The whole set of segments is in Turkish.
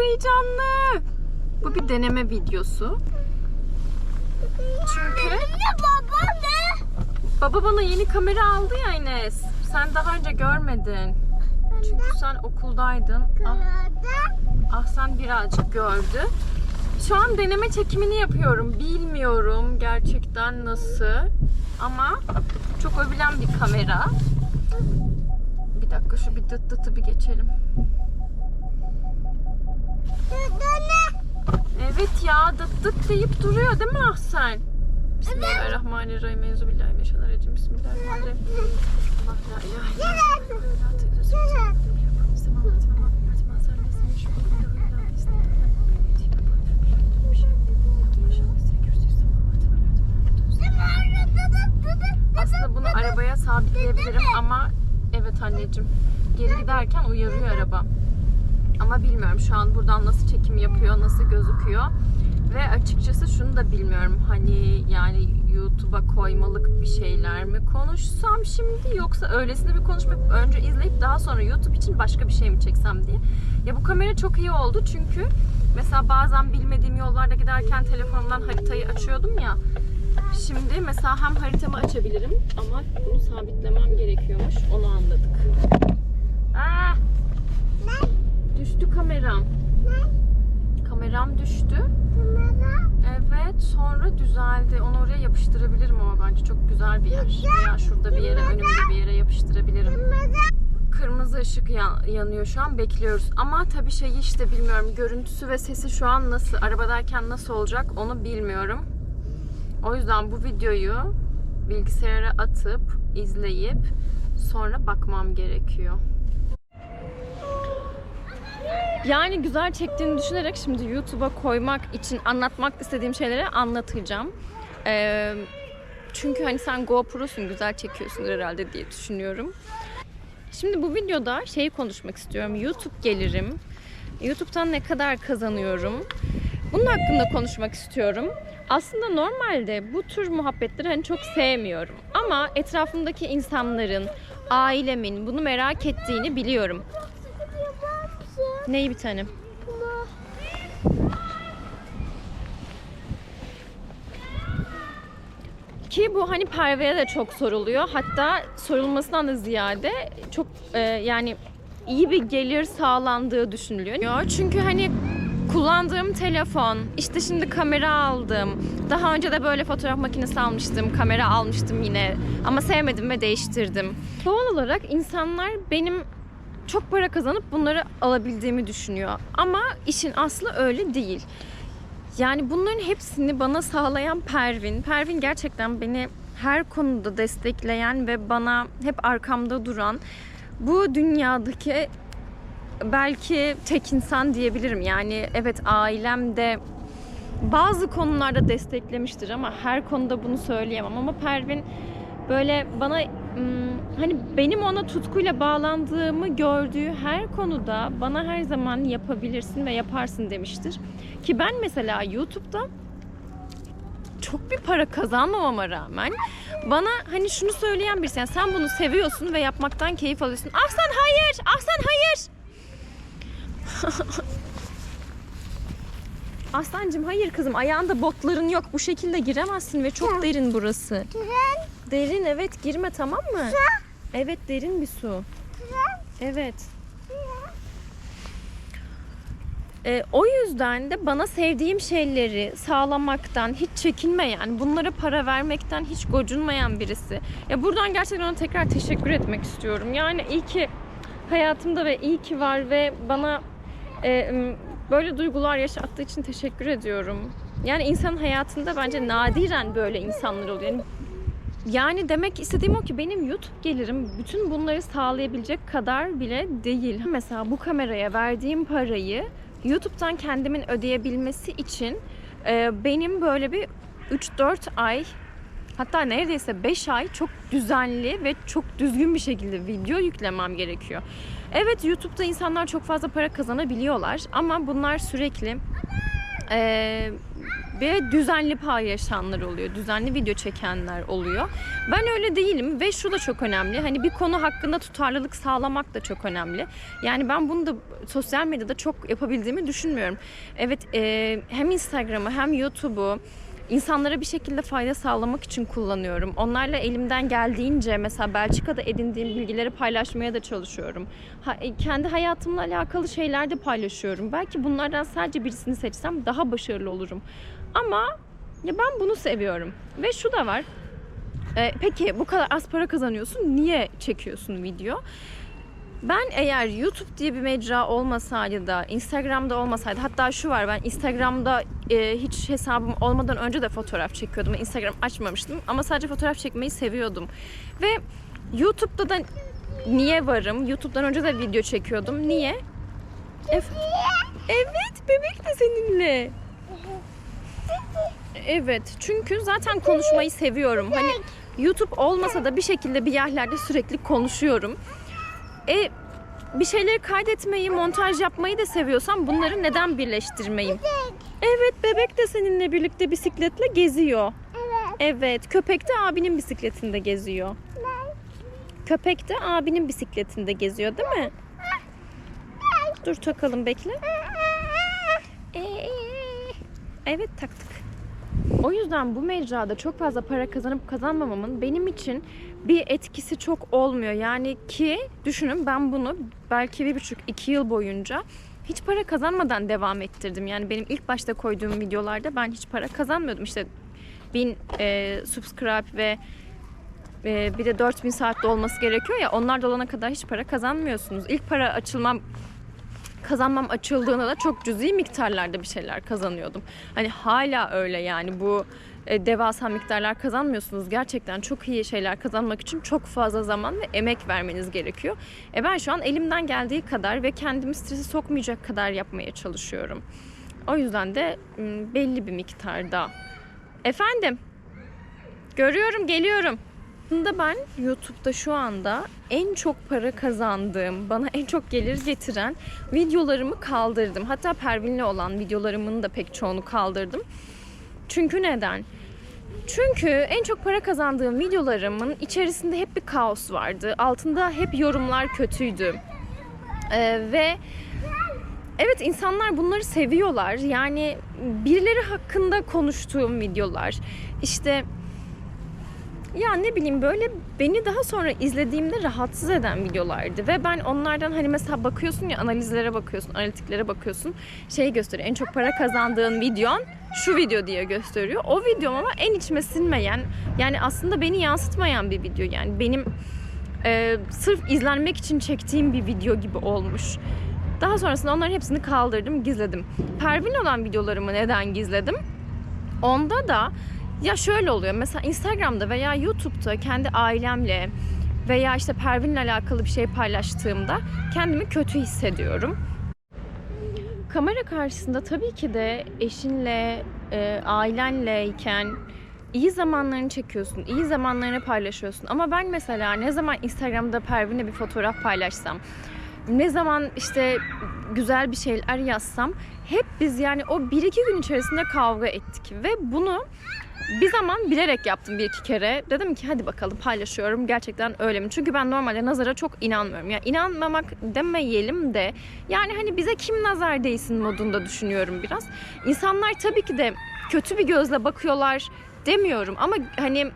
heyecanlı. Bu bir deneme videosu. Çünkü Ne baba ne? baba bana yeni kamera aldı ya Enes. Sen daha önce görmedin. Çünkü sen okuldaydın. Ah, ah sen birazcık gördü. Şu an deneme çekimini yapıyorum. Bilmiyorum gerçekten nasıl. Ama çok övülen bir kamera. Bir dakika şu bir dıt dıtı bir geçelim. Evet ya dıt dıt deyip duruyor değil mi Ahsen? Bismillahirrahmanirrahim. Euzubillahimineşşeytanirracim. Bismillahirrahmanirrahim. Allah la ilahe illallah. Aslında bunu arabaya sabitleyebilirim ama evet anneciğim geri giderken uyarıyor araba. Ama bilmiyorum şu an buradan nasıl çekim yapıyor, nasıl gözüküyor. Ve açıkçası şunu da bilmiyorum. Hani yani YouTube'a koymalık bir şeyler mi konuşsam şimdi yoksa öylesine bir konuşmayıp önce izleyip daha sonra YouTube için başka bir şey mi çeksem diye. Ya bu kamera çok iyi oldu çünkü mesela bazen bilmediğim yollarda giderken telefonumdan haritayı açıyordum ya. Şimdi mesela hem haritamı açabilirim ama bunu sabitlemem gerekiyormuş. Onu anladık. Aa! Düştü kameram. Kameram düştü. Evet sonra düzeldi. Onu oraya yapıştırabilirim ama bence çok güzel bir yer. Veya şurada bir yere, önümde bir yere yapıştırabilirim. Kırmızı ışık yan- yanıyor şu an bekliyoruz. Ama tabii şeyi işte bilmiyorum. Görüntüsü ve sesi şu an nasıl, arabadayken nasıl olacak onu bilmiyorum. O yüzden bu videoyu bilgisayara atıp izleyip sonra bakmam gerekiyor. Yani güzel çektiğini düşünerek şimdi YouTube'a koymak için anlatmak istediğim şeyleri anlatacağım. Ee, çünkü hani sen GoPro'sun güzel çekiyorsun herhalde diye düşünüyorum. Şimdi bu videoda şeyi konuşmak istiyorum. YouTube gelirim. YouTube'dan ne kadar kazanıyorum? Bunun hakkında konuşmak istiyorum. Aslında normalde bu tür muhabbetleri hani çok sevmiyorum. Ama etrafımdaki insanların, ailemin bunu merak ettiğini biliyorum. Neyi bir tanem? Ki bu hani Perve'ye de çok soruluyor. Hatta sorulmasından da ziyade çok e, yani iyi bir gelir sağlandığı düşünülüyor. Çünkü hani kullandığım telefon, işte şimdi kamera aldım. Daha önce de böyle fotoğraf makinesi almıştım, kamera almıştım yine. Ama sevmedim ve değiştirdim. Doğal olarak insanlar benim çok para kazanıp bunları alabildiğimi düşünüyor. Ama işin aslı öyle değil. Yani bunların hepsini bana sağlayan Pervin. Pervin gerçekten beni her konuda destekleyen ve bana hep arkamda duran bu dünyadaki belki tek insan diyebilirim. Yani evet ailem de bazı konularda desteklemiştir ama her konuda bunu söyleyemem. Ama Pervin böyle bana hani benim ona tutkuyla bağlandığımı gördüğü her konuda bana her zaman yapabilirsin ve yaparsın demiştir. Ki ben mesela YouTube'da çok bir para kazanmamama rağmen bana hani şunu söyleyen birisi yani sen bunu seviyorsun ve yapmaktan keyif alıyorsun. Ah sen hayır, ah sen hayır. Aslancım hayır kızım ayağında botların yok bu şekilde giremezsin ve çok derin burası. Derin evet girme tamam mı? Evet derin bir su. Evet. Ee, o yüzden de bana sevdiğim şeyleri sağlamaktan hiç çekinmeyen, bunlara para vermekten hiç gocunmayan birisi. Ya buradan gerçekten ona tekrar teşekkür etmek istiyorum. Yani iyi ki hayatımda ve iyi ki var ve bana e, böyle duygular yaşattığı için teşekkür ediyorum. Yani insanın hayatında bence nadiren böyle insanlar oluyor. Yani yani demek istediğim o ki benim YouTube gelirim bütün bunları sağlayabilecek kadar bile değil. Mesela bu kameraya verdiğim parayı YouTube'dan kendimin ödeyebilmesi için e, benim böyle bir 3-4 ay hatta neredeyse 5 ay çok düzenli ve çok düzgün bir şekilde video yüklemem gerekiyor. Evet YouTube'da insanlar çok fazla para kazanabiliyorlar ama bunlar sürekli e, ve düzenli paylaşanlar oluyor. Düzenli video çekenler oluyor. Ben öyle değilim ve şu da çok önemli. Hani bir konu hakkında tutarlılık sağlamak da çok önemli. Yani ben bunu da sosyal medyada çok yapabildiğimi düşünmüyorum. Evet e, hem Instagram'ı hem YouTube'u insanlara bir şekilde fayda sağlamak için kullanıyorum. Onlarla elimden geldiğince mesela Belçika'da edindiğim bilgileri paylaşmaya da çalışıyorum. Ha, e, kendi hayatımla alakalı şeyler de paylaşıyorum. Belki bunlardan sadece birisini seçsem daha başarılı olurum. Ama ya ben bunu seviyorum. Ve şu da var. E, peki bu kadar az para kazanıyorsun. Niye çekiyorsun video? Ben eğer YouTube diye bir mecra olmasaydı da Instagram'da olmasaydı hatta şu var ben Instagram'da e, hiç hesabım olmadan önce de fotoğraf çekiyordum. Instagram açmamıştım ama sadece fotoğraf çekmeyi seviyordum. Ve YouTube'da da niye varım? YouTube'dan önce de video çekiyordum. Niye? Ef- evet bebek de seninle. Evet çünkü zaten konuşmayı seviyorum. Hani YouTube olmasa da bir şekilde bir yerlerde sürekli konuşuyorum. E bir şeyleri kaydetmeyi, montaj yapmayı da seviyorsam bunları neden birleştirmeyim? Evet, bebek de seninle birlikte bisikletle geziyor. Evet. Evet, köpek de abinin bisikletinde geziyor. Köpek de abinin bisikletinde geziyor, değil mi? Dur takalım bekle. Ee, Evet taktık. O yüzden bu mecrada çok fazla para kazanıp kazanmamamın benim için bir etkisi çok olmuyor. Yani ki düşünün ben bunu belki bir buçuk iki yıl boyunca hiç para kazanmadan devam ettirdim. Yani benim ilk başta koyduğum videolarda ben hiç para kazanmıyordum. İşte bin e, subscribe ve e, bir de 4000 saatte olması gerekiyor ya onlar da olana kadar hiç para kazanmıyorsunuz. İlk para açılmam kazanmam açıldığında da çok cüzi miktarlarda bir şeyler kazanıyordum. Hani hala öyle yani bu e, devasa miktarlar kazanmıyorsunuz. Gerçekten çok iyi şeyler kazanmak için çok fazla zaman ve emek vermeniz gerekiyor. E ben şu an elimden geldiği kadar ve kendimi strese sokmayacak kadar yapmaya çalışıyorum. O yüzden de belli bir miktarda. Efendim? Görüyorum, geliyorum. Aslında ben YouTube'da şu anda en çok para kazandığım, bana en çok gelir getiren videolarımı kaldırdım. Hatta Pervin'le olan videolarımın da pek çoğunu kaldırdım. Çünkü neden? Çünkü en çok para kazandığım videolarımın içerisinde hep bir kaos vardı. Altında hep yorumlar kötüydü. Ee, ve evet insanlar bunları seviyorlar. Yani birileri hakkında konuştuğum videolar. İşte ya ne bileyim böyle beni daha sonra izlediğimde rahatsız eden videolardı ve ben onlardan hani mesela bakıyorsun ya analizlere bakıyorsun, analitiklere bakıyorsun şey gösteriyor. En çok para kazandığın videon şu video diye gösteriyor. O videom ama en içime sinmeyen yani aslında beni yansıtmayan bir video yani benim e, sırf izlenmek için çektiğim bir video gibi olmuş. Daha sonrasında onların hepsini kaldırdım, gizledim. Pervin olan videolarımı neden gizledim? Onda da ya şöyle oluyor. Mesela Instagram'da veya YouTube'da kendi ailemle veya işte Pervin'le alakalı bir şey paylaştığımda kendimi kötü hissediyorum. Kamera karşısında tabii ki de eşinle, e, ailenleyken iyi zamanlarını çekiyorsun, iyi zamanlarını paylaşıyorsun. Ama ben mesela ne zaman Instagram'da Pervin'le bir fotoğraf paylaşsam, ne zaman işte güzel bir şeyler yazsam hep biz yani o bir iki gün içerisinde kavga ettik ve bunu bir zaman bilerek yaptım bir iki kere. Dedim ki hadi bakalım paylaşıyorum. Gerçekten öyle mi? Çünkü ben normalde nazara çok inanmıyorum. Yani inanmamak demeyelim de yani hani bize kim nazar değsin modunda düşünüyorum biraz. İnsanlar tabii ki de kötü bir gözle bakıyorlar demiyorum ama hani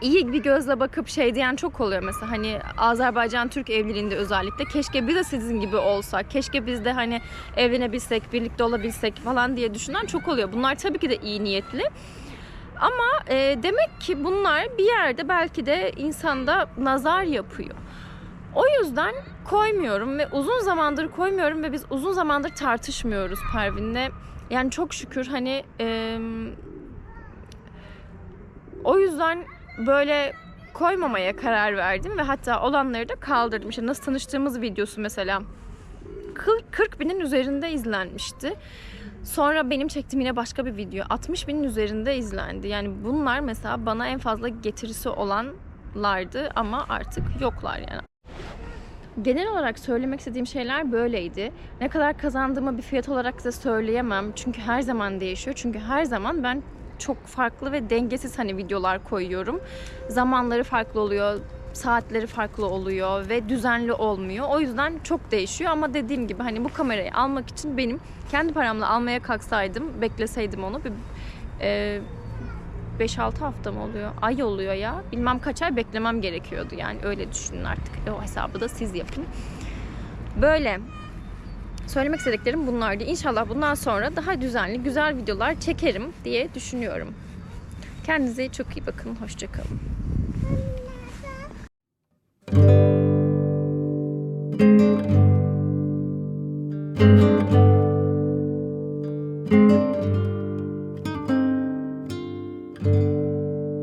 iyi bir gözle bakıp şey diyen çok oluyor mesela hani Azerbaycan Türk evliliğinde özellikle keşke biz de sizin gibi olsak keşke biz de hani evlenebilsek birlikte olabilsek falan diye düşünen çok oluyor bunlar tabii ki de iyi niyetli ama e, demek ki bunlar bir yerde belki de insanda nazar yapıyor. O yüzden koymuyorum ve uzun zamandır koymuyorum ve biz uzun zamandır tartışmıyoruz Pervin'le. Yani çok şükür hani e, o yüzden böyle koymamaya karar verdim ve hatta olanları da kaldırdım. İşte nasıl tanıştığımız videosu mesela 40 binin üzerinde izlenmişti. Sonra benim çektiğim yine başka bir video 60 binin üzerinde izlendi. Yani bunlar mesela bana en fazla getirisi olanlardı ama artık yoklar yani. genel olarak söylemek istediğim şeyler böyleydi. Ne kadar kazandığımı bir fiyat olarak size söyleyemem. Çünkü her zaman değişiyor. Çünkü her zaman ben çok farklı ve dengesiz hani videolar koyuyorum. Zamanları farklı oluyor, saatleri farklı oluyor ve düzenli olmuyor. O yüzden çok değişiyor ama dediğim gibi hani bu kamerayı almak için benim kendi paramla almaya kalksaydım, bekleseydim onu bir e, 5-6 hafta mı oluyor? Ay oluyor ya. Bilmem kaç ay beklemem gerekiyordu yani öyle düşünün artık. E, o hesabı da siz yapın. Böyle. Söylemek istediklerim bunlardı. İnşallah bundan sonra daha düzenli, güzel videolar çekerim diye düşünüyorum. Kendinize çok iyi bakın. Hoşçakalın.